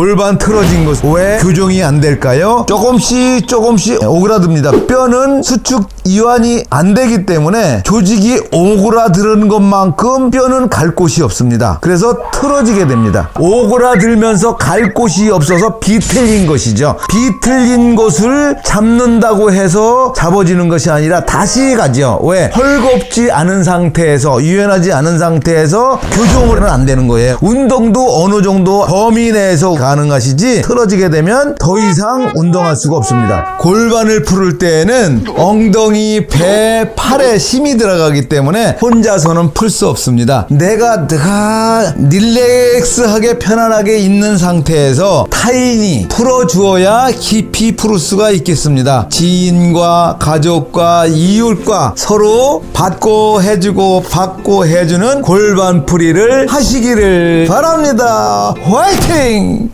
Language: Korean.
골반 틀어진 것 왜 교정이 안 될까요? 조금씩 조금씩 오그라듭니다. 뼈는 수축 이완이 안 되기 때문에 조직이 오그라드는 것만큼 뼈는 갈 곳이 없습니다. 그래서 틀어지게 됩니다. 오그라들면서 갈 곳이 없어서 비틀린 것이죠. 비틀린 곳을 잡는다고 해서 잡아지는 것이 아니라 다시 가죠. 왜? 헐겁지 않은 상태에서 유연하지 않은 상태에서 교정을 안 되는 거예요. 운동도 어느 정도 범위 내에서 가 능하시지 틀어지게 되면 더 이상 운동할 수가 없습니다. 골반을 풀을 때에는 엉덩이, 배, 팔에 힘이 들어가기 때문에 혼자서는 풀 수 없습니다. 내가 다 릴렉스하게 편안하게 있는 상태에서 타인이 풀어주어야 깊이 풀을 수가 있겠습니다. 지인과 가족과 이웃과 서로 받고 해주고 받고 해주는 골반 풀이를 하시기를 바랍니다. 화이팅!